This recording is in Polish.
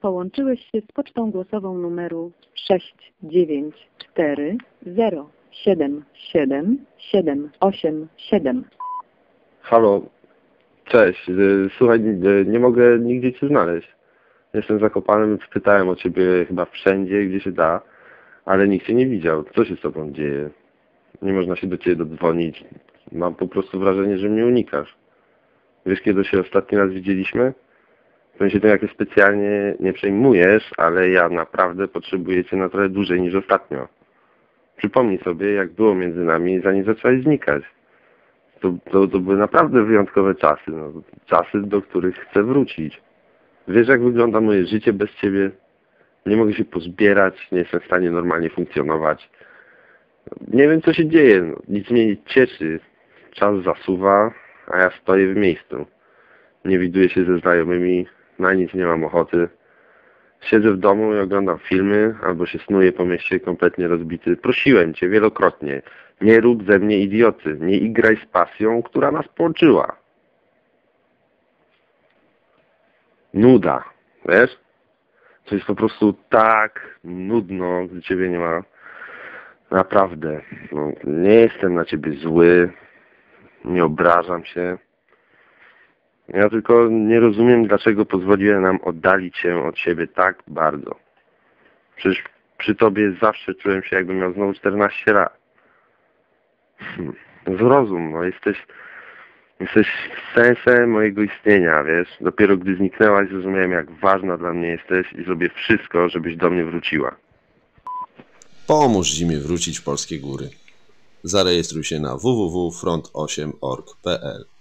Połączyłeś się z pocztą głosową numeru 694077787. Halo, cześć. Y, Słuchaj, y, nie mogę nigdzie cię znaleźć. Jestem zakopany, pytałem o ciebie chyba wszędzie, gdzie się da, ale nikt cię nie widział. Co się z tobą dzieje? Nie można się do ciebie dodzwonić. Mam po prostu wrażenie, że mnie unikasz. Wiesz, kiedy się ostatni raz widzieliśmy? To się tym jakoś specjalnie nie przejmujesz, ale ja naprawdę potrzebuję cię na trochę dłużej niż ostatnio. Przypomnij sobie, jak było między nami, zanim zaczęłaś znikać. To, to, to były naprawdę wyjątkowe czasy, no, czasy, do których chcę wrócić. Wiesz, jak wygląda moje życie bez ciebie? Nie mogę się pozbierać, nie jestem w stanie normalnie funkcjonować. Nie wiem, co się dzieje, no, nic mnie nie cieszy. Czas zasuwa, a ja stoję w miejscu. Nie widuję się ze znajomymi, na nic nie mam ochoty. Siedzę w domu i oglądam filmy, albo się snuję po mieście kompletnie rozbity. Prosiłem cię wielokrotnie, nie rób ze mnie idioty, nie igraj z pasją, która nas połączyła. Nuda, wiesz? To jest po prostu tak nudno, gdy ciebie nie ma. Naprawdę. No, nie jestem na ciebie zły, nie obrażam się. Ja tylko nie rozumiem, dlaczego pozwoliłem nam oddalić się od siebie tak bardzo. Przecież przy tobie zawsze czułem się, jakbym miał znowu 14 lat. Hmm. Zrozum, no jesteś, jesteś sensem mojego istnienia, wiesz. Dopiero gdy zniknęłaś, zrozumiałem, jak ważna dla mnie jesteś i zrobię wszystko, żebyś do mnie wróciła. Pomóż zimie wrócić w polskie góry. Zarejestruj się na www.front8.org.pl